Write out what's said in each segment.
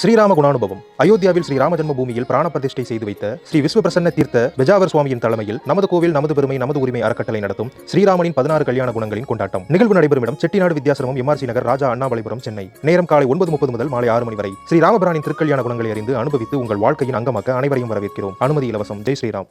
ஸ்ரீராம குணானுபவம். அயோத்தியாவில் ஸ்ரீ ராம பூமியில் பிராண பிரதிஷ்டை செய்து வைத்த ஸ்ரீ விஸ்வபிரசன்ன தீர்த்த பெஜாவர் சுவாமியின் தலைமையில் நமது கோவில் நமது பெருமை நமது உரிமை அறக்கட்டளை நடத்தும் ஸ்ரீராமனின் பதினாறு கல்யாண குணங்களின் கொண்டாட்டம். நிகழ்வு நடைபெறும் இடம் செட்டிநாடு வித்யாசிரமம் எம்ஆர்சி நகர் ராஜா அண்ணாமலைபுரம் சென்னை. நேரம் காலை ஒன்பது முப்பது முதல் மாலை ஆறு மணி வரை ஸ்ரீ ராமபிரானின் திருக்கல்யாண குணங்களை அறிந்து அனுபவித்து உங்கள் வாழ்க்கையின் அங்கமாக்க அனைவரையும் வரவேற்கிறோம். அனுமதி இலவசம். ஜெய் ஸ்ரீராம்.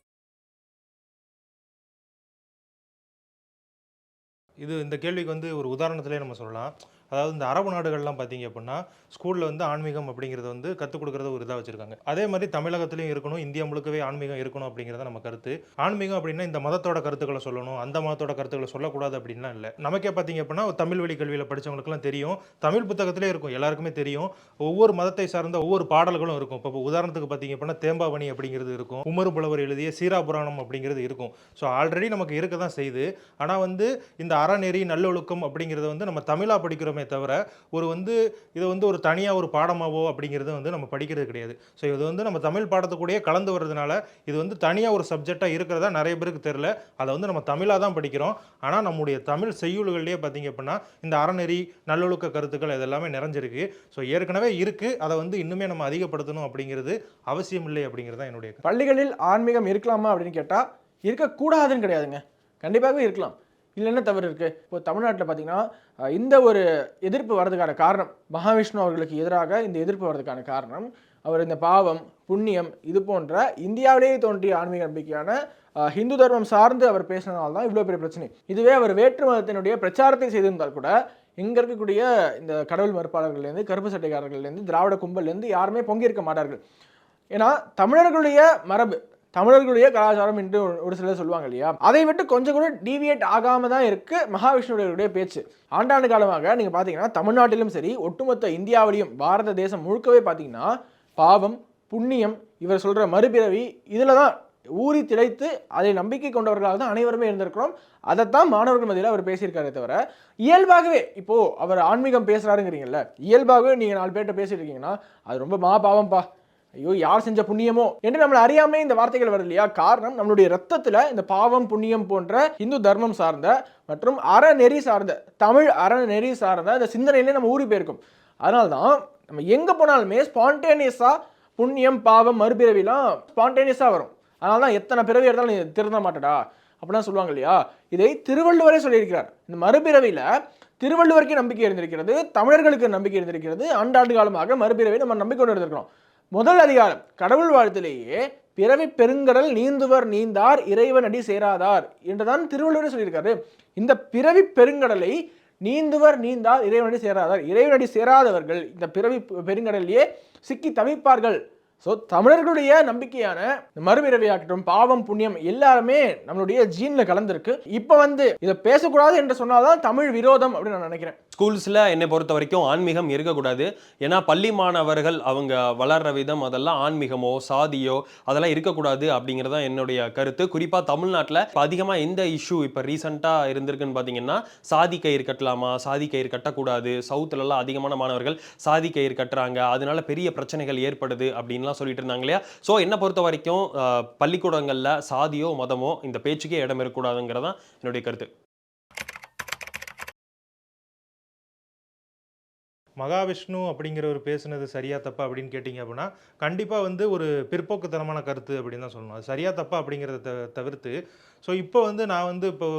இது இந்த கேள்விக்கு வந்து ஒரு உதாரணத்திலே நம்ம சொல்லலாம். அதாவது இந்த அரபு நாடுகள்லாம் பார்த்தீங்க அப்படின்னா ஸ்கூலில் வந்து ஆன்மீகம் அப்படிங்கிறத வந்து கற்றுக் கொடுக்குறத ஒரு இதாக வச்சுருக்காங்க. அதே மாதிரி தமிழகத்துலையும் இருக்கணும் இந்தியா முழுக்கவே ஆன்மீகம் இருக்கணும் அப்படிங்கிறத நம்ம கருத்து. ஆன்மீகம் அப்படின்னா இந்த மதத்தோட கருத்துக்களை சொல்லணும் அந்த மதத்தோட கருத்துக்களை சொல்லக்கூடாது அப்படின்லாம் இல்லை. நமக்கே பார்த்தீங்க அப்படின்னா தமிழ் வழி கல்வியில் படித்தவங்களுக்குலாம் தெரியும். தமிழ் புத்தகத்திலே இருக்கும் எல்லாருக்குமே தெரியும். ஒவ்வொரு மதத்தை சார்ந்த ஒவ்வொரு பாடல்களும் இருக்கும். இப்போ உதாரணத்துக்கு பார்த்தீங்க அப்படின்னா தேம்பாவணி அப்படிங்கிறது இருக்கும். உமரு புலவர் எழுதிய சீரா புராணம் அப்படிங்கிறது இருக்கும். ஸோ ஆல்ரெடி நமக்கு இருக்க தான் செய்யுது ஆனால் வந்து இந்த அறநெறி நல்லொழுக்கம் அப்படிங்கிறத வந்து நம்ம தமிழாக படிக்கிறோமே தவிர ஒரு வந்து இதை வந்து ஒரு தனியாக ஒரு பாடமாவோ அப்படிங்கிறது வந்து நம்ம படிக்கிறது கிடையாது. ஸோ இது வந்து நம்ம தமிழ் பாடத்துக்கூடயே கலந்து வர்றதுனால இது வந்து தனியாக ஒரு சப்ஜெக்டாக இருக்கிறதா நிறைய பேருக்கு தெரில அதை வந்து நம்ம தமிழாக தான் படிக்கிறோம். ஆனால் நம்முடைய தமிழ் செய்யுள்கள்லேயே பார்த்திங்க அப்படின்னா இந்த அறநெறி நல்லொழுக்க கருத்துக்கள் இதெல்லாமே நிறைஞ்சிருக்கு. ஸோ ஏற்கனவே இருக்குது அதை வந்து இன்னுமே நம்ம அதிகப்படுத்தணும் அப்படிங்கிறது அவசியம் இல்லை அப்படிங்கிறது தான் என்னுடைய பள்ளிகளில் ஆன்மீகம் இருக்கலாமா அப்படின்னு கேட்டால் இருக்கக்கூடாதுன்னு கிடையாதுங்க. கண்டிப்பாகவே இருக்கலாம். இல்லை என்ன தவறு இருக்குது இப்போ தமிழ்நாட்டில் பார்த்தீங்கன்னா இந்த ஒரு எதிர்ப்பு வர்றதுக்கான காரணம் மகாவிஷ்ணு அவர்களுக்கு எதிராக இந்த எதிர்ப்பு வர்றதுக்கான காரணம் அவர் இந்த பாவம் புண்ணியம் இது போன்ற இந்தியாவிலேயே தோன்றிய ஆன்மீக நம்பிக்கையான ஹிந்து தர்மம் சார்ந்து அவர் பேசினதால்தான் இவ்வளோ பெரிய பிரச்சனை. இதுவே அவர் வேற்று மதத்தினுடைய பிரச்சாரத்தை செய்திருந்தால் கூட இங்கே இருக்கக்கூடிய இந்த கடவுள் மறுப்பாளர்கள்லேருந்து கருப்பு சட்டைக்காரர்கள்லேருந்து திராவிட கும்பல்லேருந்து யாருமே பொங்கியிருக்க மாட்டார்கள். ஏன்னா தமிழர்களுடைய மரபு தமிழர்களுடைய கலாச்சாரம் என்று ஒரு- சிலர் சொல்லுவாங்க இல்லையா? அதை விட்டு கொஞ்சம் கூட டீவியேட் ஆகாம தான் இருக்கு மகாவிஷ்ணுடைய பேச்சு. ஆண்டாண்டு காலமாக நீங்க பாத்தீங்கன்னா தமிழ்நாட்டிலும் சரி ஒட்டுமொத்த இந்தியாவிலையும் பாரத தேசம் முழுக்கவே பாத்தீங்கன்னா பாவம் புண்ணியம் இவர் சொல்ற மறுபிறவி இதுல தான் ஊறி திளைத்து அதை நம்பிக்கை கொண்டவர்களாக தான் அனைவருமே இருந்திருக்கிறோம். அதைத்தான் மாணவர்கள் மத்தியில் அவர் பேசியிருக்காரே தவிர இயல்பாகவே இப்போது அவர் ஆன்மீகம் பேசுகிறாருங்கிறீங்கல்ல இயல்பாகவே நீங்கள் நாலு பேர்கிட்ட பேசியிருக்கீங்கன்னா அது ரொம்ப மா பாவம்ப்பா ஐயோ யார் செஞ்ச புண்ணியமோ? என்று நம்மளை அறியாமே இந்த வார்த்தைகள் வருது இல்லையா? காரணம் நம்மளுடைய ரத்தத்தில் இந்த பாவம் புண்ணியம் போன்ற இந்து தர்மம் சார்ந்த மற்றும் அறநெறி சார்ந்த தமிழ் அறநெறி சார்ந்த இந்த சிந்தனையிலே நம்ம ஊறி போயிருக்கும். அதனால தான் நம்ம எங்கே போனாலுமே ஸ்பான்டேனியஸாக புண்ணியம் பாவம் மறுபிறவிலாம் ஸ்பான்டேனியஸாக வரும். அதனால தான் எத்தனை பிறவி எடுத்தாலும் நீ திருந்த மாட்டடா. அப்படிலாம் சொல்லுவாங்க இல்லையா? இதை திருவள்ளுவரே சொல்லியிருக்கிறார். இந்த மறுபிறவியில் திருவள்ளுவருக்கே நம்பிக்கை இருந்திருக்கிறது தமிழர்களுக்கு நம்பிக்கை இருந்திருக்கிறது ஆண்டாண்டு காலமாக மறுபிறவை நம்ம நம்பிக்கை கொண்டு இருந்திருக்கிறோம் முதல் அதிகாரம். கடவுள் வாழ்த்திலேயே பிறவி பெருங்கடல் நீந்துவர் நீந்தார் இறைவன் அடி சேராதார் என்றுதான் திருவள்ளுவரே சொல்லியிருக்காரு. இந்த பிறவி பெருங்கடலை நீந்துவர் நீந்தார் இறைவனடி சேராதார். இறைவனடி சேராதவர்கள் இந்த பிறவி பெருங்கடலையே சிக்கி தவிப்பார்கள். ஸோ தமிழர்களுடைய நம்பிக்கையான மறுபிறவியாகட்டும் பாவம் புண்ணியம் எல்லாருமே நம்மளுடைய ஜீன்ல கலந்துருக்கு. இப்போ வந்து இதை பேசக்கூடாது என்று சொன்னாதான் தமிழ் விரோதம் அப்படின்னு நான் நினைக்கிறேன். ஸ்கூல்ஸில் என்னை பொறுத்த வரைக்கும் ஆன்மீகம் இருக்கக்கூடாது. ஏன்னா பள்ளி மாணவர்கள் அவங்க வளர்ற விதம் அதெல்லாம் ஆன்மீகமோ சாதியோ அதெல்லாம் இருக்கக்கூடாது அப்படிங்கிறது தான் என்னுடைய கருத்து. குறிப்பாக தமிழ்நாட்டில் இப்போ அதிகமாக எந்த இஷ்யூ இப்போ ரீசெண்டாக இருந்திருக்குன்னு பார்த்தீங்கன்னா சாதி கயிறு கட்டலாமா சாதி கயிறு கட்டக்கூடாது சவுத்துலலாம் அதிகமான மாணவர்கள் சாதி கயிறு கட்டுறாங்க அதனால பெரிய பிரச்சனைகள் ஏற்படுது அப்படின்லாம் சொல்லிட்டு இருந்தாங்க இல்லையா? ஸோ என்னை பொறுத்த வரைக்கும் பள்ளிக்கூடங்களில் சாதியோ மதமோ இந்த பேச்சுக்கே இடம் இருக்கக்கூடாதுங்கிறது தான் என்னுடைய கருத்து. மகாவிஷ்ணு அப்படிங்கிறவர் பேசுனது சரியா தப்பா அப்படின்னு கேட்டிங்க அப்படின்னா கண்டிப்பாக வந்து ஒரு பிற்போக்குத்தனமான கருத்து அப்படின்னு தான் சொல்லணும். அது சரியா தப்பா அப்படிங்கிறத த- தவிர்த்து ஸோ இப்போ வந்து நான் வந்து இப்போ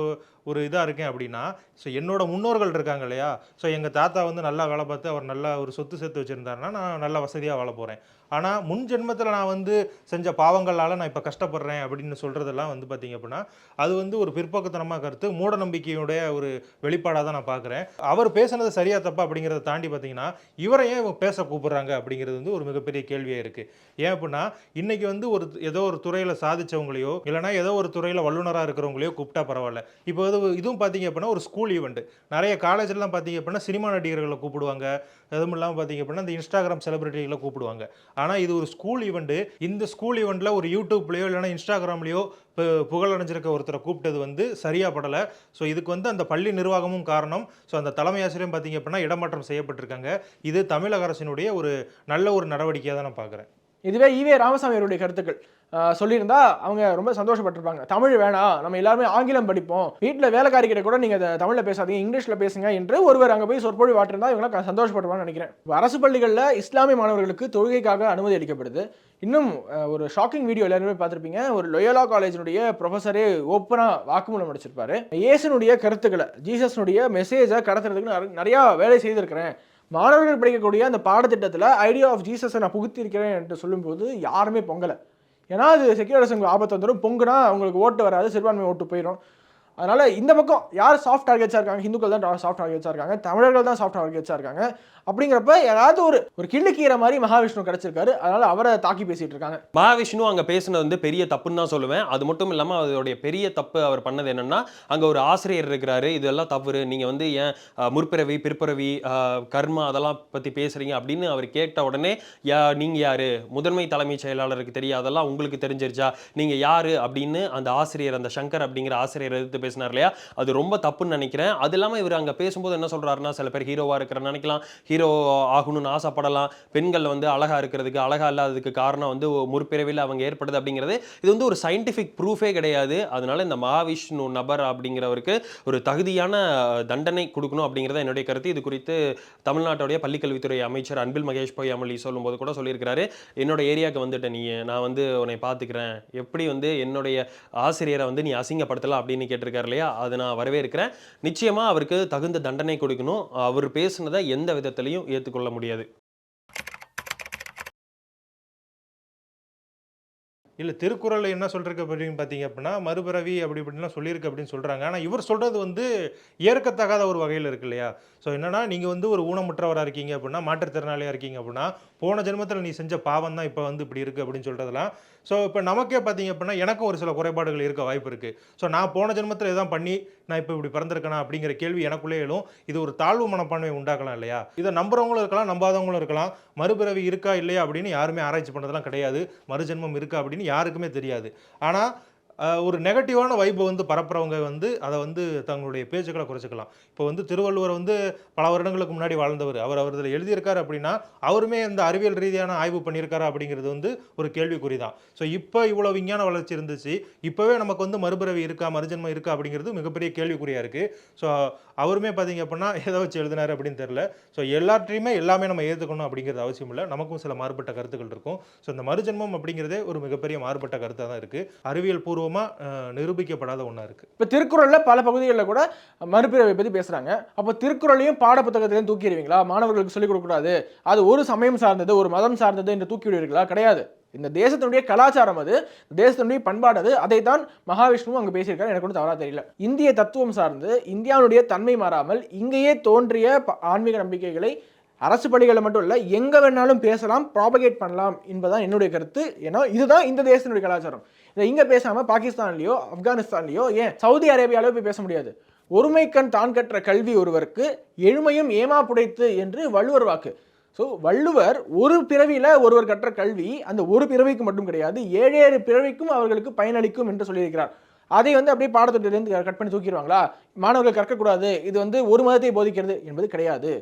ஒரு இதாக இருக்கேன் அப்படின்னா ஸோ என்னோட முன்னோர்கள் இருக்காங்க இல்லையா? ஸோ எங்கள் தாத்தா வந்து நல்லா வேலை பார்த்து அவர் நல்லா ஒரு சொத்து சேர்த்து வச்சுருந்தாருன்னா நான் நல்லா வசதியாக வாழ போகிறேன் ஆனால் முன் ஜென்மத்தில் நான் வந்து செஞ்ச பாவங்களால் நான் இப்போ கஷ்டப்படுறேன் அப்படின்னு சொல்கிறதெல்லாம் வந்து பார்த்தீங்க அப்படின்னா அது வந்து ஒரு பிற்போக்குத்தனமாக கருத்து மூட நம்பிக்கையுடைய ஒரு வெளிப்பாடாக தான் நான் பார்க்குறேன் அவர் பேசுனது சரியா தப்பா அப்படிங்கிறத தாண்டி பார்த்தீங்கன்னா இவரை ஏன் பேச கூப்பிட்றாங்க அப்படிங்கிறது வந்து ஒரு மிகப்பெரிய கேள்வியாக இருக்குது ஏன் அப்படின்னா இன்றைக்கி வந்து ஒரு ஏதோ ஒரு துறையில் சாதிச்சவங்களையோ இல்லைனா ஏதோ ஒரு துறையில் வல்லுநராக இருக்கிறவங்களையோ கூப்பிட்டா பரவாயில்ல. இப்போ இது இதுவும் பார்த்தீங்க அப்படின்னா ஒரு ஸ்கூல் ஈவெண்ட் நிறைய காலேஜ்லாம் பார்த்தீங்க அப்படின்னா சினிமா நடிகர்களை கூப்பிடுவாங்க. அதுவும் இல்லாமல் பார்த்தீங்க அப்படின்னா இந்த இன்ஸ்டாகிராம் செலிபிரிட்டிகளை கூப்பிடுவாங்க. ஆனால் இது ஒரு ஸ்கூல் ஈவெண்ட்டு இந்த ஸ்கூல் ஈவெண்ட்டில் ஒரு யூடியூப்லேயோ இல்லைனா இன்ஸ்டாகிராம்லேயோ இப்போ புகழடைஞ்சிருக்க ஒருத்தரை கூப்பிட்டது வந்து சரியாக படலை. ஸோ இதுக்கு வந்து அந்த பள்ளி நிர்வாகமும் காரணம். ஸோ அந்த தலைமை ஆசிரியரும் பார்த்தீங்க அப்படின்னா இடமாற்றம் செய்யப்பட்டிருக்காங்க. இது தமிழக அரசினுடைய ஒரு நல்ல ஒரு நடவடிக்கையாக தான் நான் பார்க்குறேன். இதுவே ஈவே ராமசாமி அவருடைய கருத்துக்கள். சொல்லியிருந்தா அவங்க ரொம்ப சந்தோஷப்பட்டிருப்பாங்க. தமிழ் வேணாம் நம்ம எல்லாருமே ஆங்கிலம் படிப்போம். வீட்டில் வேலைக்காரி கிட்ட கூட நீங்கள் தமிழில் பேசாதீங்க இங்கிலீஷில் பேசுங்க என்று ஒருவர் அங்கே போய் சொற்பொழி வாட்டிருந்தா இவங்களாம் சந்தோஷப்படுவான்னு நினைக்கிறேன். அரசு பள்ளிகளில் இஸ்லாமிய மாணவர்களுக்கு தொழுகைக்காக அனுமதி அளிக்கப்படுது. இன்னும் ஒரு ஷாக்கிங் வீடியோ எல்லாருமே பார்த்துருப்பீங்க. ஒரு லொயோலா காலேஜினுடைய ப்ரொஃபஸரே ஓப்பனாக வாக்குமூலம் அடிச்சிருப்பாரு. இயேசுனுடைய கருத்துக்களை ஜீசஸ்னுடைய மெசேஜை கடத்துறதுக்கு நிறையா வேலை செய்திருக்கிறேன். மாணவர்கள் படிக்கக்கூடிய அந்த பாடத்திட்டத்தில் ஐடியா ஆஃப் ஜீசஸை நான் புகுத்திருக்கிறேன் என்று சொல்லும்போது யாருமே பொங்கலை. ஏன்னா அது செக்யூரிசம் ஆபத்து வந்துடும் பொங்குனா அவங்களுக்கு ஓட்டு வராது. சிறுபான்மை ஓட்டு போயிடும் அதனால் இந்த பக்கம் யார் சாஃப்ட் டார்கெட்ஸாக இருக்காங்க? ஹிந்துக்கள் தான் சாஃப்ட் டார்கெட்ஸாக இருக்காங்க. தமிழர்கள் தான் சாஃப்ட் டார்கெட்ஸாக இருக்காங்க. அப்படிங்கிறப்ப ஏதாவது ஒரு ஒரு கிள்ளுக்கீரை மாதிரி மகாவிஷ்ணு கிடச்சிருக்காரு. அதனால் அவரை தாக்கி பேசிகிட்டு இருக்காங்க. மகாவிஷ்ணு அங்கே பேசுனது வந்து பெரிய தப்புன்னு தான் சொல்லுவேன். அது மட்டும் இல்லாமல் அதோடைய பெரிய தப்பு அவர் பண்ணது என்னென்னா அங்கே ஒரு ஆசிரியர் இருக்கிறாரு. இதெல்லாம் தவறு. நீங்கள் வந்து ஏன் முற்பிறவி பிற்பிறவி கர்மா அதெல்லாம் பற்றி பேசுறீங்க அப்படின்னு அவர் கேட்ட உடனே யா நீங்கள் யார்? முதன்மை தலைமைச் செயலாளருக்கு தெரியாதெல்லாம் உங்களுக்கு தெரிஞ்சிருச்சா? நீங்கள் யார்? அப்படின்னு அந்த ஆசிரியர் அந்த சங்கர் அப்படிங்கிற ஆசிரியர் எதிர்த்து பேசினார் இல்லையா அது ரொம்ப தப்புன்னு நினைக்கிறேன். அது இல்லாமல் இவர் அங்க பேசும்போது என்ன சொல்றாருன்னா சில பேர் ஹீரோவா இருக்கிற நினைக்கலாம். ஹீரோ ஆகணும்னு ஆசைப்படலாம். பெண்கள் வந்து அழகா இருக்கிறதுக்கு அழகா இல்லாததுக்கு காரணம் வந்து ஒரு முற்பிறவியில் அவங்க ஏற்படுது அப்படிங்கிறது இது வந்து ஒரு சயின்டிஃபிக் ப்ரூஃபே கிடையாது. அதனால இந்த மகாவிஷ்ணு நபர் அப்படிங்கிறவருக்கு ஒரு தகுதியான தண்டனை கொடுக்கணும் அப்படிங்கிறத என்னுடைய கருத்து. இது குறித்து தமிழ்நாட்டுடைய பள்ளிக்கல்வித்துறை அமைச்சர் அன்பில் மகேஷ் பொய்யாமொழி சொல்லும்போது கூட சொல்லியிருக்கிறாரு. என்னோட ஏரியாவுக்கு வந்துட்ட நீ நான் வந்து உன்னை பார்த்துக்கிறேன். எப்படி வந்து என்னுடைய ஆசிரியரை வந்து நீ அசிங்கப்படுத்தலாம் அப்படின்னு கேட்டிருக்காரு இல்லையா? அதை நான் வரவேற்கிறேன். நிச்சயமா அவருக்கு தகுந்த தண்டனை கொடுக்கணும். அவர் பேசுனதை எந்த விதத்திலையும் ஏற்றுக்கொள்ள முடியாது. இல்லை திருக்குறள் என்ன சொல்லிருக்கு அப்படின்னு பார்த்தீங்க அப்படின்னா மறுபிறவி அப்படி இப்படிலாம் சொல்லியிருக்கு அப்படின்னு சொல்கிறாங்க ஆனால் இவர் சொல்கிறது வந்து ஏற்கத்தகாத ஒரு வகையில் இருக்கு இல்லையா? ஸோ என்னன்னா நீங்கள் வந்து ஒரு ஊனமுற்றவராக இருக்கீங்க அப்படின்னா மாற்றுத்திறனாளியாக இருக்கீங்க அப்படின்னா போன ஜென்மத்தில் நீ செஞ்ச பாவம் தான் இப்போ வந்து இப்படி இருக்கு அப்படின்னு சொல்கிறதுலாம் ஸோ இப்போ நமக்கே பார்த்தீங்க அப்படின்னா எனக்கும் ஒரு சில குறைபாடுகள் இருக்க வாய்ப்பு இருக்குது ஸோ நான் போன ஜென்மத்தில் இதான் பண்ணி நான் இப்போ இப்படி பிறந்திருக்கேனா அப்படிங்கிற கேள்வி எனக்குள்ளே எழும். இது ஒரு தாழ்வு மனப்பான்மையை உண்டாக்கலாம் இல்லையா? இதை நம்புறவங்களும் இருக்கலாம் நம்பாதவங்களும் இருக்கலாம். மறுபிறவி இருக்கா இல்லையா அப்படின்னு யாருமே ஆராய்ச்சி பண்ணதெல்லாம் கிடையாது. மறுஜென்மம் இருக்கா அப்படின்னு யாருக்குமே தெரியாது. ஆனால் ஒரு நெகட்டிவான வைப்பை வந்து பரப்புறவங்க வந்து அதை வந்து தங்களுடைய பேச்சுக்களை குறைச்சிக்கலாம். இப்போ வந்து திருவள்ளுவர் வந்து பல வருடங்களுக்கு முன்னாடி வாழ்ந்தவர். அவர் அவர் இதில் எழுதியிருக்காரு அப்படின்னா அவருமே இந்த அறிவியல் ரீதியான ஆய்வு பண்ணியிருக்காரா அப்படிங்கிறது வந்து ஒரு கேள்விக்குறி தான். ஸோ இப்போ இவ்வளோ விஞ்ஞான வளர்ச்சி இருந்துச்சு. இப்போவே நமக்கு வந்து மறுபிறவி இருக்கா மறுஜென்மம் இருக்கா அப்படிங்கிறது மிகப்பெரிய கேள்விக்குறியாக இருக்குது ஸோ அவருமே பார்த்தீங்க அப்படின்னா எதை வச்சு எழுதினாரு அப்படின்னு தெரில ஸோ எல்லாற்றையுமே எல்லாமே நம்ம ஏற்றுக்கணும் அப்படிங்கிறது அவசியம் இல்லை. நமக்கும் சில மாறுபட்ட கருத்துக்கள் இருக்கும். ஸோ இந்த மறுஜென்மம் அப்படிங்கிறதே ஒரு மிகப்பெரிய மாறுபட்ட கருத்தாக தான் இருக்குது அறிவியல் பூர்வ பூர்வமாக நிரூபிக்கப்படாத ஒன்றா இருக்குது இப்போ திருக்குறளில் பல பகுதிகளில் கூட மறுபிறவை பற்றி பேசுகிறாங்க அப்போ திருக்குறளையும் பாடப்புத்தகத்திலையும் தூக்கிடுவீங்களா? மாணவர்களுக்கு சொல்லிக் கொடுக்கக்கூடாது. அது ஒரு சமயம் சார்ந்தது ஒரு மதம் சார்ந்தது என்று தூக்கி விடுவீர்களா கிடையாது. இந்த தேசத்தினுடைய கலாச்சாரம் அது தேசத்தினுடைய பண்பாடு அது. அதை தான் மகாவிஷ்ணுவும் அங்கே பேசியிருக்காரு. எனக்கு ஒன்றும் தவறாக தெரியல. இந்திய தத்துவம் சார்ந்து இந்தியாவுடைய தன்மை மாறாமல் இங்கேயே தோன்றிய ப- ஆன்மீக நம்பிக்கைகளை அரசு பள்ளிகளில் மட்டும் இல்லை எங்கே வேணாலும் பேசலாம் ப்ராபகேட் பண்ணலாம் என்பதுதான் என்னுடைய கருத்து. ஏன்னா இதுதான் இந்த தேசத்தினுடைய கலாச்சாரம். இதை இங்கே பேசாமல் பாகிஸ்தான்லேயோ ஆப்கானிஸ்தான்லேயோ ஏன் சவுதி அரேபியாவிலோ போய் பேச முடியாது? ஒருமைக்கண் தான் கற்ற கல்வி ஒருவருக்கு எழுமையும் ஏமா புடைத்து என்று வள்ளுவர் வாக்கு. ஸோ வள்ளுவர் ஒரு பிறவியில் ஒருவர் கற்ற கல்வி அந்த ஒரு பிறவிக்கு மட்டும் கிடையாது ஏழு ஏழு பிறவிக்கும் அவர்களுக்கு பயனளிக்கும் என்று சொல்லியிருக்கிறார். அதை வந்து அப்படியே பாடத்திட்டத்திலேருந்து கட் பண்ணி தூக்கிடுவாங்களா? மாணவர்கள் கற்கக்கூடாது இது வந்து ஒரு மதத்தை போதிக்கிறது என்பது கிடையாது.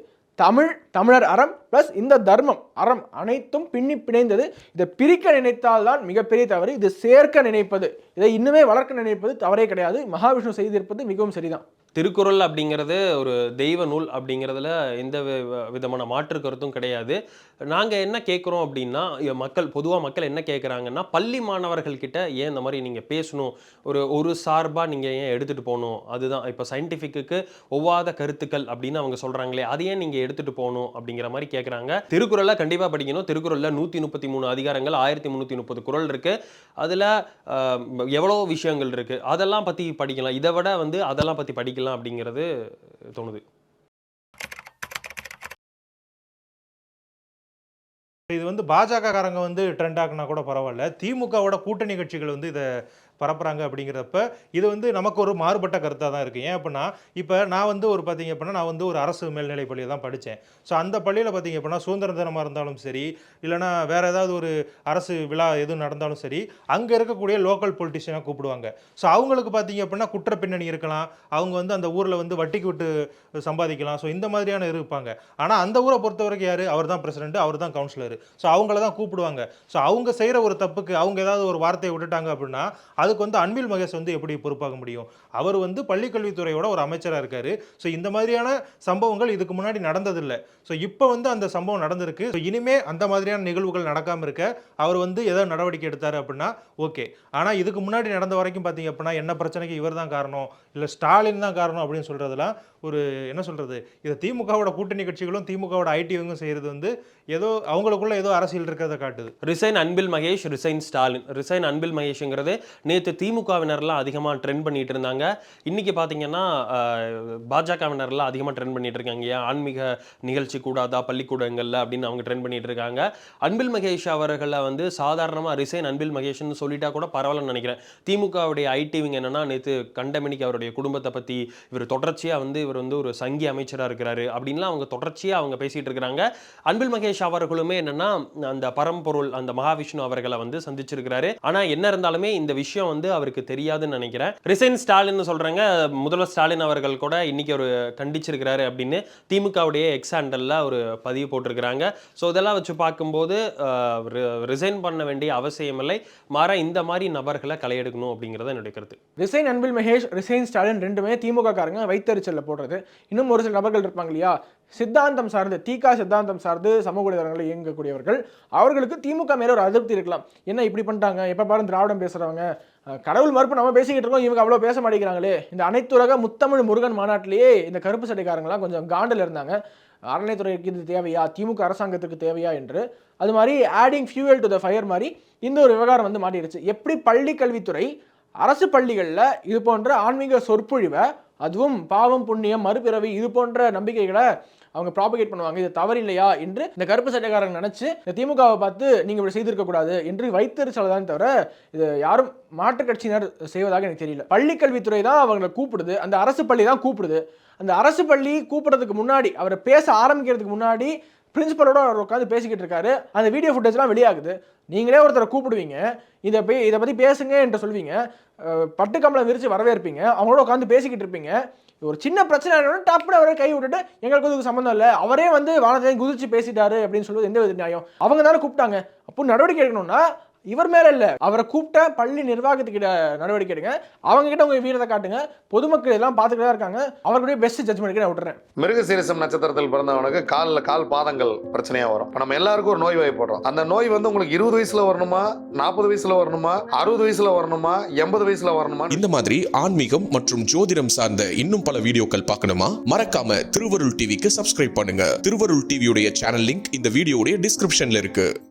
தமிழ் தமிழர் அறம் ப்ளஸ் இந்த தர்மம் அறம் அனைத்தும் பின்னி பிணைந்தது. இதை பிரிக்க நினைத்தால்தான் மிகப்பெரிய தவறு. இது சேர்க்க நினைப்பது இதை இன்னுமே வளர்க்க நினைப்பது தவறே கிடையாது. மகாவிஷ்ணு செய்திருப்பது மிகவும் சரிதான். திருக்குறள் அப்படிங்கிறது ஒரு தெய்வ நூல் அப்படிங்கிறதுல எந்த வி- விதமான மாற்று கருத்தும் கிடையாது. நாங்கள் என்ன கேட்குறோம் அப்படின்னா மக்கள் பொதுவாக மக்கள் என்ன கேட்குறாங்கன்னா பள்ளி மாணவர்கள்கிட்ட ஏன் இந்த மாதிரி நீங்கள் பேசணும்? ஒரு ஒரு சார்பாக நீங்கள் ஏன் எடுத்துகிட்டு போகணும்? அதுதான். இப்போ சயின்டிஃபிக்கு ஒவ்வாத கருத்துக்கள் அப்படின்னு அவங்க சொல்கிறாங்களே அதை ஏன் நீங்கள் எடுத்துகிட்டு போகணும்? அப்படிங்கிற மாதிரி கேட்குறாங்க திருக்குறளை கண்டிப்பாக படிக்கணும். திருக்குறளில் நூற்றி முப்பத்தி மூணு அதிகாரங்கள் ஆயிரத்தி முந்நூற்றி முப்பது குரல் இருக்குது அதில் எவ்வளோ விஷயங்கள் இருக்குது அதெல்லாம் பற்றி படிக்கலாம். இதை விட வந்து அதெல்லாம் பற்றி படிக்கலாம். அப்படிங்கிறது தோணுது. இது வந்து பாஜக காரங்க வந்து ட்ரெண்ட் ஆக்குனா கூட பரவாயில்ல. திமுகவோட கூட்டணி கட்சிகள் வந்து இதை பரப்புகிறாங்க அப்படிங்கிறப்ப இது வந்து நமக்கு ஒரு மாறுபட்ட கருத்தாக தான் இருக்குது ஏன் அப்படின்னா இப்போ நான் வந்து ஒரு பார்த்தீங்க அப்படின்னா நான் வந்து ஒரு அரசு மேல்நிலை பள்ளியில் தான் படித்தேன் ஸோ அந்த பள்ளியில் பார்த்தீங்க அப்படின்னா சுதந்திர தினமாக இருந்தாலும் சரி இல்லைனா வேறு ஏதாவது ஒரு அரசு விழா எதுவும் நடந்தாலும் சரி அங்கே இருக்கக்கூடிய லோக்கல் பொலிட்டிஷியனாக கூப்பிடுவாங்க. ஸோ அவங்களுக்கு பார்த்திங்க அப்படின்னா குற்ற பின்னணி இருக்கலாம். அவங்க வந்து அந்த ஊரில் வந்து வட்டிக்கு விட்டு சம்பாதிக்கலாம். ஸோ இந்த மாதிரியான இருப்பாங்க. ஆனால் அந்த ஊரை பொறுத்த வரைக்கும் யார்? அவர் தான் பிரசிடென்ட் அவர் தான் கவுன்சிலர் ஸோ அவங்கள தான் கூப்பிடுவாங்க. ஸோ அவங்க செய்கிற ஒரு தப்புக்கு அவங்க ஏதாவது ஒரு வார்த்தையை விட்டுட்டாங்க அப்படின்னா அது அதுக்கு வந்து அன்பில் மகேஷ் வந்து எப்படி பொறுப்பாக முடியும்? அவர் வந்து பள்ளிக்கல்வித்துறையோட ஒரு அமைச்சராக இருக்கார். ஸோ இந்த மாதிரியான சம்பவங்கள் இதுக்கு முன்னாடி நடந்ததில்லை. ஸோ இப்போ வந்து அந்த சம்பவம் நடந்திருக்கு. ஸோ இனிமே அந்த மாதிரியான நிகழ்வுகள் நடக்காமல் இருக்க அவர் வந்து ஏதோ நடவடிக்கை எடுத்தார் அப்படின்னா ஓகே ஆனால் இதுக்கு முன்னாடி நடந்த வரைக்கும் பார்த்தீங்க அப்படின்னா என்ன பிரச்சனைக்கு இவர் தான் காரணம்? இல்லை ஸ்டாலின் தான் காரணம் அப்படின்னு சொல்கிறதுலாம் ஒரு என்ன சொல்கிறது இதை திமுகவோட கூட்டணி கட்சிகளும் திமுகவோட ஐடிவிங்கும் செய்கிறது வந்து ஏதோ அவங்களுக்குள்ள ஏதோ அரசியல் இருக்கிறத காட்டுது. Resign Anbil Mahesh resign Stalin. Resign Anbil மகேஷ்ங்கிறது நேற்று திமுகவினர்லாம் அதிகமாக ட்ரெண்ட் பண்ணிட்டு இருந்தாங்க. இன்னைக்கு பார்த்தீங்கன்னா பாஜகவினர்லாம் அதிகமாக ட்ரெண்ட் பண்ணிட்டு இருக்காங்க. ஏன் ஆன்மீக நிகழ்ச்சி கூடாதா பள்ளிக்கூடங்களில் அப்படின்னு அவங்க ட்ரெண்ட் பண்ணிட்டு இருக்காங்க. அன்பில் மகேஷ் அவர்களை வந்து சாதாரணமாக ரிசைன் அன்பில் மகேஷ்னு சொல்லிட்டா கூட பரவாயில்லன்னு நினைக்கிறேன். திமுகவுடைய ஐடிவிங் என்னன்னா நேற்று கண்டமணிக்கு அவருடைய குடும்பத்தை பற்றி இவர் தொடர்ச்சியாக வந்து இவர் வந்து ஒரு சங்கி அமைச்சராக இருக்கிறாரு அப்படின்லாம் அவங்க தொடர்ச்சியாக அவங்க பேசிகிட்டு இருக்கிறாங்க. அன்பில் மகேஷ் அவர்களுமே என்னன்னா அந்த பரம்பொருள் அந்த மகாவிஷ்ணு அவர்களை வந்து சந்திச்சிருக்கிறாரு. ஆனா என்ன இருந்தாலுமே இந்த விஷயம் வந்து அவருக்கு தெரியாதுன்னு நினைக்கிறேன். ரிசைன் ஸ்டாலின் சொல்றாங்க. முதல்வர் ஸ்டாலின் அவர்கள் கூட இன்னைக்கு ஒரு கண்டிச்சிருக்கிறாரு அப்படின்னு திமுகவுடைய எக்ஸ் ஹேண்டல்ல ஒரு பதிவு போட்டிருக்கிறாங்க. ஸோ இதெல்லாம் வச்சு பார்க்கும்போது ரிசைன் பண்ண வேண்டிய அவசியம் இல்லை. மாற இந்த மாதிரி நபர்களை களையெடுக்கணும் அப்படிங்கிறது என்னுடைய கருத்து. ரிசைன் அன்பில் மகேஷ் ரிசைன் ஸ்டாலின் ரெண்டுமே திமுக காரங்க வைத்தறிச்சல்ல போடுறது. இன்னும் ஒரு சில நபர்கள் இருப்பாங்க இல்லையா? சித்தாந்தம் சார்ந்து தீகா சித்தாந்தம் சார்ந்து சமூக ஊடகங்களில் இயங்கக்கூடியவர்கள் அவர்களுக்கு திமுக மேலே ஒரு அதிருப்தி இருக்கலாம். என்ன இப்படி பண்ணிட்டாங்க? எப்போ பாரு திராவிடம் பேசுறவங்க. கடவுள் மறுப்பு நம்ம பேசிக்கிட்டு இருக்கோம். இவங்க அவ்வளோ பேச மாட்டேங்கிறாங்களே. இந்த அனைத்துலக முத்தமிழ் முருகன் மாநாட்டிலேயே இந்த கருப்பு சட்டைக்காரங்களாம் கொஞ்சம் காண்டில் இருந்தாங்க. அறநிலைத்துறைக்கு இது தேவையா? திமுக அரசாங்கத்துக்கு தேவையா என்று. அது மாதிரி adding fuel to the fire மாதிரி இந்த ஒரு விவகாரம் வந்து மாட்டிடுச்சு. எப்படி பள்ளி கல்வித்துறை அரசு பள்ளிகளில் இது போன்ற ஆன்மீக சொற்பொழிவை அதுவும் பாவம் புண்ணியம் மறுபிறவி இது போன்ற நம்பிக்கைகளை அவங்க ப்ராபகேட் பண்ணுவாங்க. இது தவறு இல்லையா என்று இந்த கருப்பு சட்டைக்காரங்க நினைச்சு இந்த திமுகவை பார்த்து நீங்க இப்படி செய்திருக்க கூடாது என்று வைத்தறிச்சல்தான் தவிர இது யாரும் மாற்றுக் கட்சியினர் செய்வதாக எனக்கு தெரியல. பள்ளி கல்வித்துறை தான் அவங்களை கூப்பிடுது. அந்த அரசு பள்ளி தான் கூப்பிடுது. அந்த அரசு பள்ளி கூப்பிடுறதுக்கு முன்னாடி அவரை பேச ஆரம்பிக்கிறதுக்கு முன்னாடி பிரின்சிபலோட அவர் உட்காந்து பேசிக்கிட்டு இருக்காரு. அந்த வீடியோ ஃபுட்டேஜ்லாம் வெளியாகுது. நீங்களே ஒருத்தரை கூப்பிடுவீங்க. இதை போய் இதை பற்றி பேசுங்க என்று சொல்வீங்க. பட்டுக்கம்பளம் பட்டு கம்பளம் விரிச்சு வரவேற்பீங்க. அவங்களோட உட்காந்து பேசிக்கிட்டு இருப்பீங்க. ஒரு சின்ன பிரச்சனை டப்புனு அவரை கை விட்டுட்டு எங்களுக்கு இதுக்கு சம்மந்தம் இல்லை. அவரே வந்து வானத்தையும் குதிச்சு பேசிட்டாரு அப்படின்னு சொல்லுவது எந்த வித நியாயம்? அவங்க தானே கூப்பிட்டாங்க. அப்போ நடவடிக்கை எடுக்கணும்னா இவர் மேல இல்ல. அவரை கூப்பிட்ட பள்ளி நிர்வாகத்துக்கிட்ட நடவடிக்கை எடுங்க. அவங்க கிட்ட உங்க வீரத்தை காட்டுங்க. பொதுமக்கள் எல்லாம் பார்த்துக்கிட்டு தான் இருக்காங்க. அவர்களுடைய பெஸ்ட் ஜட்மெண்ட்டுக்கு நான் விட்டுறேன். மிருகசீரிசம் நட்சத்திரத்தில் பிறந்தவனுக்கு காலில் கால் பாதங்கள் பிரச்சனையா வரும். இப்ப நம்ம எல்லாருக்கும் ஒரு நோய் வாய்ப்படுறோம் அந்த நோய் வந்து உங்களுக்கு இருபது வயசுல வரணுமா? நாற்பது வயசுல வரணுமா? அறுபது வயசுல வரணுமா? எண்பது வயசுல வரணுமா? இந்த மாதிரி ஆன்மீகம் மற்றும் ஜோதிடம் சார்ந்த இன்னும் பல வீடியோக்கள் பார்க்கணுமா? மறக்காம திருவருள் டிவிக்கு சப்ஸ்கிரைப் பண்ணுங்க. திருவருள் டிவியுடைய சேனல் லிங்க் இந்த வீடியோடைய டிஸ்கிரிப்ஷன்ல இருக்கு.